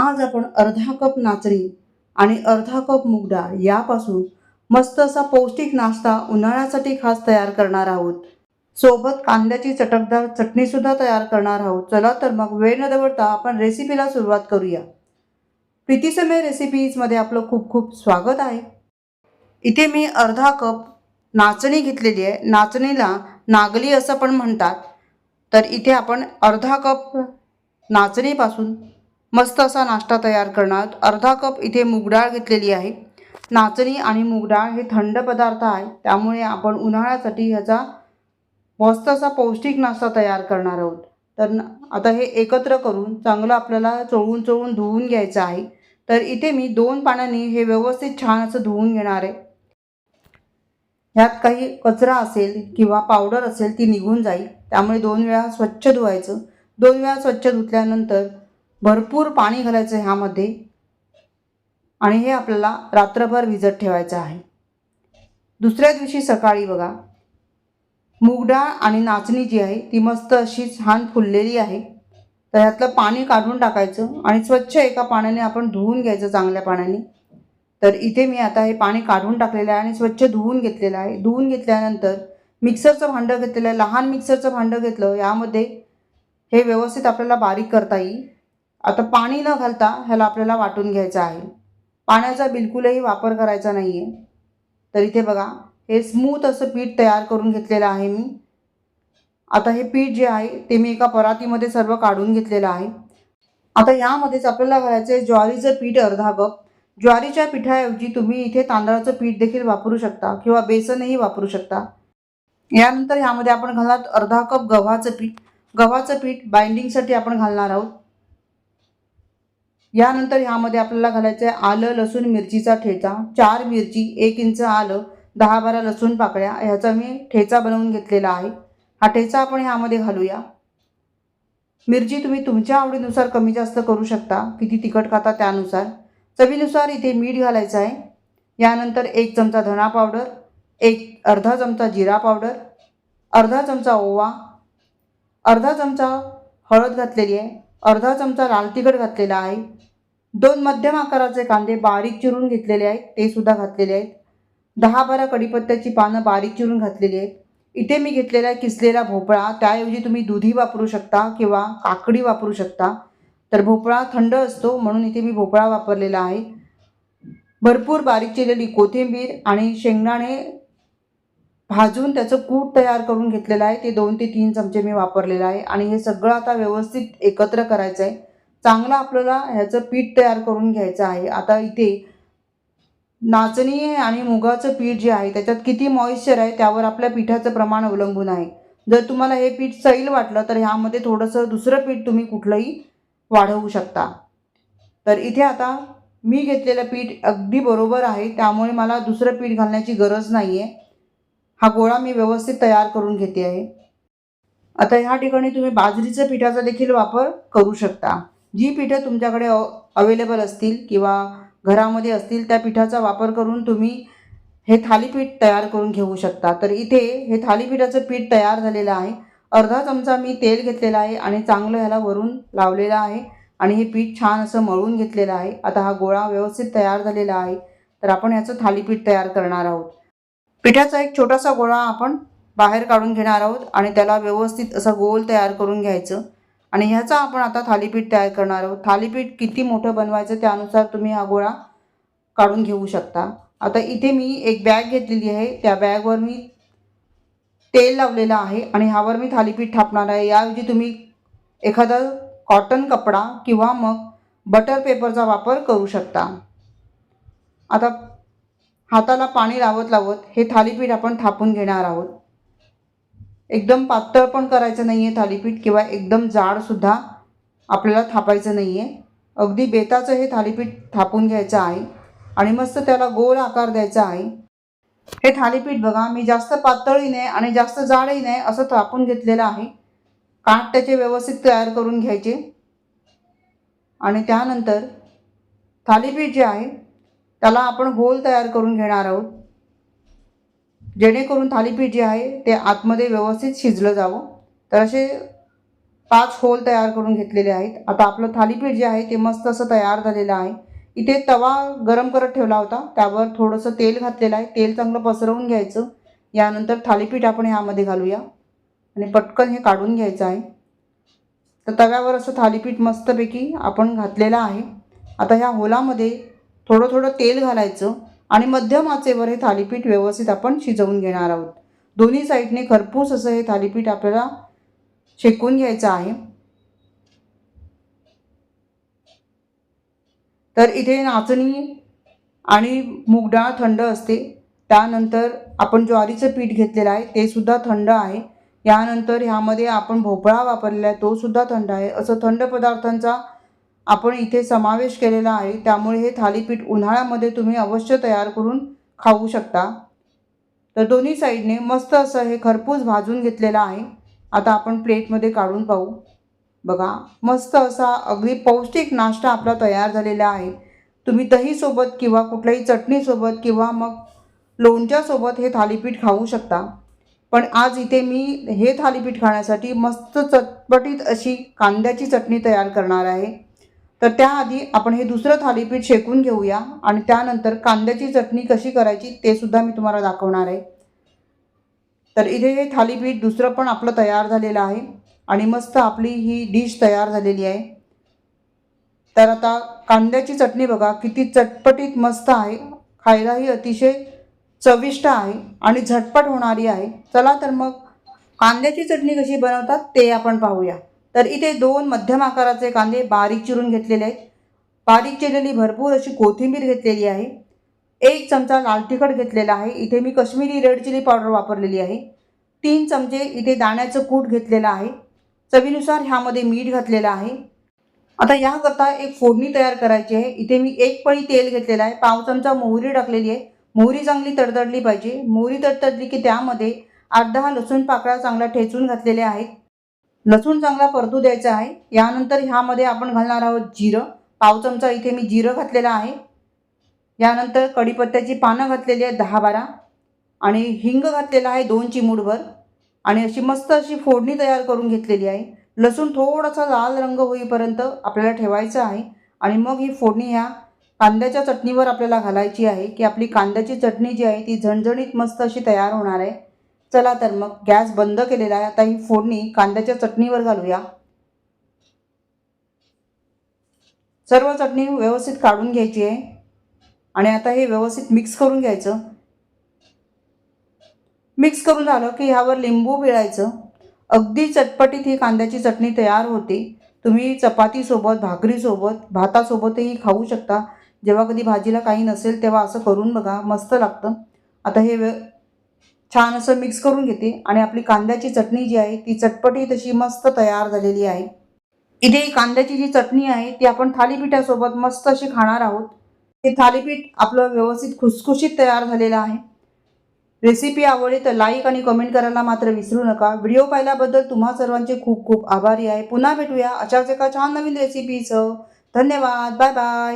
आज आपण अर्धा कप नाचणी आणि अर्धा कप मुगडाळ यापासून मस्त असा पौष्टिक नाश्ता उन्हाळ्यासाठी खास तयार करणार आहोत. सोबत कांद्याची चटकदार चटणीसुद्धा तयार करणार आहोत. चला तर मग वेळ न दवडता आपण रेसिपीला सुरुवात करूया. प्रीतीसमय रेसिपीजमध्ये आपलं खूप खूप स्वागत आहे. इथे मी अर्धा कप नाचणी घेतलेली आहे. नाचणीला नागली असं पण म्हणतात. तर इथे आपण अर्धा कप नाचणीपासून मस्त असा नाश्ता तयार करणार. आहोत. अर्धा कप इथे मूगडाळ घेतलेली आहे. नाचणी आणि मूगडाळ हे थंड पदार्थ आहे. त्यामुळे आपण उन्हाळ्यासाठी ह्याचा मस्त असा पौष्टिक नाश्ता तयार करणार आहोत. तर आता हे एकत्र करून चांगलं आपल्याला चोळून चोळून धुवून घ्यायचं आहे. तर इथे मी दोन पाण्याने हे व्यवस्थित छान असं धुवून घेणार आहे. ह्यात काही कचरा असेल किंवा पावडर असेल ती निघून जाईल. त्यामुळे दोन वेळा स्वच्छ धुवायचं. दोन वेळा स्वच्छ धुतल्यानंतर भरपूर पाणी घालायचं ह्यामध्ये. आणि हे आपल्याला रात्रभर भिजत ठेवायचं आहे. दुसऱ्या दिवशी सकाळी बघा मूगडाळ आणि नाचणी जी आहे ती मस्त अशी छान फुललेली आहे. तर ह्यातलं पाणी काढून टाकायचं आणि स्वच्छ एका पाण्याने आपण धुवून घ्यायचं चांगल्या पाण्याने. तर इथे मी आता हे पाणी काढून टाकलेलं आहे आणि स्वच्छ धुवून घेतलेलं आहे. धुवून घेतल्यानंतर मिक्सरचं भांडं घेतलेलं आहे. लहान मिक्सरचं भांडं घेतलं यामध्ये हे व्यवस्थित आपल्याला बारीक करता येईल. आता पाणी न घालता ह्याला आपल्याला वाटून घ्यायचं आहे. पाण्याचा बिलकुलही वापर करायचा नाही आहे तर इथे बघा हे स्मूथ असं पीठ तयार करून घेतलेलं आहे मी. आता हे पीठ जे आहे ते मी एका परातीमध्ये सर्व काढून घेतलेलं आहे. आता यामध्येच आपल्याला घालायचं आहे ज्वारीचं पीठ अर्धा कप. ज्वारीच्या पिठाऐवजी तुम्ही इथे तांदळाचं पीठ देखील वापरू शकता किंवा बेसनही वापरू शकता. यानंतर ह्यामध्ये आपण घालणार अर्धा कप गव्हाचं पीठ. गव्हाचं पीठ बाइंडिंगसाठी आपण घालणार आहोत. यानंतर ह्यामध्ये आपल्याला घालायचं आहे आलं लसूण मिरचीचा ठेचा चार मिरची एक इंच आलं दहा बारा लसूण पाकळ्या ह्याचा मी ठेचा बनवून घेतलेला आहे. हा ठेचा आपण ह्यामध्ये घालूया. मिरची तुम्ही तुमच्या आवडीनुसार कमी जास्त करू शकता किती तिखट खाता त्यानुसार. चवीनुसार इथे मीठ घालायचं आहे. यानंतर एक चमचा धणा पावडर एक अर्धा चमचा जिरा पावडर अर्धा चमचा ओवा अर्धा चमचा हळद घातलेली आहे. अर्धा चमचा लाल तिखट घातलेला आहे. दोन मध्यम आकाराचे कांदे बारीक चिरून घेतलेले आहेत. ते सुद्धा घातलेले आहेत. दहा बारा कडीपत्त्याची पानं बारीक चिरून घातलेली आहेत. इथे मी घेतलेला आहे किसलेला भोपळा. त्याऐवजी तुम्ही दुधी वापरू शकता किंवा काकडी वापरू शकता. तर भोपळा थंड असतो म्हणून इथे मी भोपळा वापरलेला आहे. भरपूर बारीक चिरलेली कोथिंबीर आणि शेंगदाणे भाजून त्याचं कूट तयार करून घेतलेलं आहे. ते दोन ते तीन चमचे मी वापरलेलं आहे. आणि हे सगळं आता व्यवस्थित एकत्र करायचं आहे चांगलं आपल्याला ह्याचं पीठ तयार करून घ्यायचं आहे. आता इथे नाचणी आणि मुगाचं पीठ जे आहे त्याच्यात किती मॉइश्चर आहे त्यावर आपल्या पिठाचं प्रमाण अवलंबून आहे. जर तुम्हाला हे पीठ सैल वाटलं तर ह्यामध्ये थोडंसं दुसरं पीठ तुम्ही कुठलंही वाढवू शकता. तर इथे आता मी घेतलेलं पीठ अगदी बरोबर आहे. त्यामुळे मला दुसरं पीठ घालण्याची गरज नाही आहे हा गोळा मी व्यवस्थित तयार करून घेते आहे. आता ह्या ठिकाणी तुम्ही बाजरीचं पिठाचा देखील वापर करू शकता. जी पिठं तुमच्याकडे अवेलेबल असतील किंवा घरामध्ये असतील त्या पिठाचा वापर करून तुम्ही हे थालीपीठ तयार करून घेऊ शकता. तर इथे हे थालीपीठाचं पीठ तयार झालेलं आहे. अर्धा चमचा मी तेल घेतलेलं आहे आणि चांगलं ह्याला वरून लावलेलं आहे आणि हे पीठ छान असं मळून घेतलेलं आहे. आता हा गोळा व्यवस्थित तयार झालेला आहे. तर आपण ह्याचं थालीपीठ तयार करणार आहोत. पिठाचा एक छोटासा गोळा आपण बाहेर काढून घेणार आहोत आणि त्याला व्यवस्थित असं गोल तयार करून घ्यायचं. आणि ह्याचा आपण आता थालीपीठ तयार करणार आहोत. थालीपीठ किती मोठं बनवायचं त्यानुसार तुम्ही हा गोळा काढून घेऊ शकता. आता इथे मी एक बॅग घेतलेली आहे. त्या बॅगवर मी तेल लावलेलं आहे आणि ह्यावर मी थालीपीठ थापणार आहे. याऐवजी तुम्ही एखादा कॉटन कपडा किंवा मग बटर पेपरचा वापर करू शकता. आता हाताला पाणी लावत लावत हे थालीपीठ आपण थापून घेणार आहोत. एकदम पातळ पण करायचं नाही आहे थालीपीठ किंवा एकदम जाडसुद्धा आपल्याला थापायचं नाही आहे अगदी बेताचं हे थालीपीठ थापून घ्यायचं आहे आणि मस्त त्याला गोल आकार द्यायचा आहे. हे थालीपीठ बघा मी जास्त पातळही नाही आणि जास्त जाडही नाही असं थापून घेतलेलं आहे. काठ त्याचे व्यवस्थित तयार करून घ्यायचे. आणि त्यानंतर थालीपीठ जे आहे त्याला आपण होल तयार करून घेणार आहोत. जेणेकरून थालीपीठ जे आहे ते आतमध्ये व्यवस्थित शिजलं जावं. तर असे पाच होल तयार करून घेतलेले आहेत. आता आपलं थालीपीठ जे आहे ते मस्त असं तयार झालेलं आहे. इथे तवा गरम करत ठेवला होता. त्यावर थोडंसं तेल घातलेलं आहे. तेल चांगलं पसरवून घ्यायचं. यानंतर थालीपीठ आपण ह्यामध्ये घालूया. आणि पटकन हे काढून घ्यायचं आहे. तर तव्यावर असं थालीपीठ मस्तपैकी आपण घातलेलं आहे. आता ह्या होलामध्ये थोडं थोडं तेल घालायचं आणि मध्यम आचेवर हे थालीपीठ व्यवस्थित आपण शिजवून घेणार आहोत. दोन्ही साईडने खरपूस असं हे थालीपीठ आपल्याला शेकून घ्यायचं आहे. तर इथे नाचणी आणि मूग डाळ थंड असते. त्यानंतर आपण ज्वारीचं पीठ घेतलेलं आहे ते सुद्धा थंड आहे. यानंतर ह्यामध्ये आपण भोपळा वापरलेला आहे तो सुद्धा थंड आहे. असं थंड पदार्थांचा आपण इथे समावेश केलेला आहे. त्यामुळे हे थालीपीठ उन्हाळ्यामध्ये तुम्ही अवश्य तयार करून खाऊ शकता. तर दोन्ही साईडने मस्त असं हे खरपूस भाजून घेतलेलं आहे. आता आपण प्लेटमध्ये काढून पाहू. बघा मस्त असा अगदी पौष्टिक नाश्ता आपला तयार झालेला आहे. तुम्ही दहीसोबत किंवा कुठल्याही चटणीसोबत किंवा मग लोणच्यासोबत हे थालीपीठ खाऊ शकता. पण आज इथे मी हे थालीपीठ खाण्यासाठी मस्त चटपटीत अशी कांद्याची चटणी तयार करणार आहे. तर त्याआधी आपण हे दुसरं थालीपीठ शेकून घेऊया आणि त्यानंतर कांद्याची चटणी कशी करायची ते सुद्धा मी तुम्हाला दाखवणार आहे. तर इथे हे थालीपीठ दुसरं पण आपलं तयार झालेलं आहे आणि मस्त आपली ही डिश तयार झालेली आहे. तर आता कांद्याची चटणी बघा किती चटपटीत मस्त आहे. खायलाही अतिशय चविष्ट आहे आणि झटपट होणारी आहे. चला तर मग कांद्याची चटणी कशी बनवतात ते आपण पाहूया. तर इथे दोन मध्यम आकाराचे कांदे बारीक चिरून घेतलेले आहेत. बारीक चिरलेली भरपूर अशी कोथिंबीर घेतलेली आहे. एक चमचा लाल तिखट घेतलेला आहे. इथे मी कश्मीरी रेड चिली पावडर वापरलेली आहे. तीन चमचे इथे दाण्याचं कूट घेतलेलं आहे. चवीनुसार ह्यामध्ये मीठ घातलेलं आहे. आता ह्याकरता एक फोडणी तयार करायची आहे. इथे मी एक पळी तेल घेतलेलं आहे. पाव चमचा मोहरी टाकलेली आहे. मोहरी चांगली तडतडली पाहिजे. मोहरी तडतडली की त्यामध्ये आठ दहा लसूण पाकळ्या चांगल्या ठेचून घातलेल्या आहेत. लसूण चांगला परतू द्यायचा आहे. यानंतर ह्यामध्ये आपण घालणार आहोत जिरं. पाव चमचा इथे मी जिरं घातलेलं आहे. यानंतर कढीपत्त्याची पानं घातलेली आहेत दहा बारा आणि हिंग घातलेला आहे दोन चिमूडभर आणि अशी मस्त अशी फोडणी तयार करून घेतलेली आहे. लसूण थोडासा लाल रंग होईपर्यंत आपल्याला ठेवायचं आहे. आणि मग ही फोडणी ह्या कांद्याच्या चटणीवर आपल्याला घालायची आहे की आपली कांद्याची चटणी जी आहे ती झणझणीत मस्त अशी तयार होणार आहे. चला तर मग गॅस बंद केलेला आहे. आता ही फोडणी कांद्याच्या चटणीवर घालूया. सर्व चटणी व्यवस्थित काढून घ्यायची आहे. आणि आता हे व्यवस्थित मिक्स करून घ्यायचं. मिक्स करून झालं की ह्यावर लिंबू पिळायचं. अगदी चटपटीत ही कांद्याची चटणी तयार होते. तुम्ही चपातीसोबत भाकरीसोबत भातासोबतही खाऊ शकता. जेव्हा कधी भाजीला काही नसेल तेव्हा असं करून बघा. मस्त लागतं. आता हे व्य छान असं मिक्स करून घेते आणि आपली कांद्याची चटणी जी आहे ती चटपटी तशी मस्त तयार झालेली आहे. इथे कांद्याची जी चटणी आहे ती आपण थालीपीठासोबत मस्त अशी खाणार आहोत. हे थालीपीठ आपलं व्यवस्थित खुसखुशीत तयार झालेलं आहे. रेसिपी आवडली तर लाईक आणि कमेंट करायला मात्र विसरू नका. व्हिडिओ पाहिल्याबद्दल तुम्हा सर्वांचे खूप खूप आभारी आहे. पुन्हा भेटूया अशाच एका छान नवीन रेसिपीचं धन्यवाद. Bye bye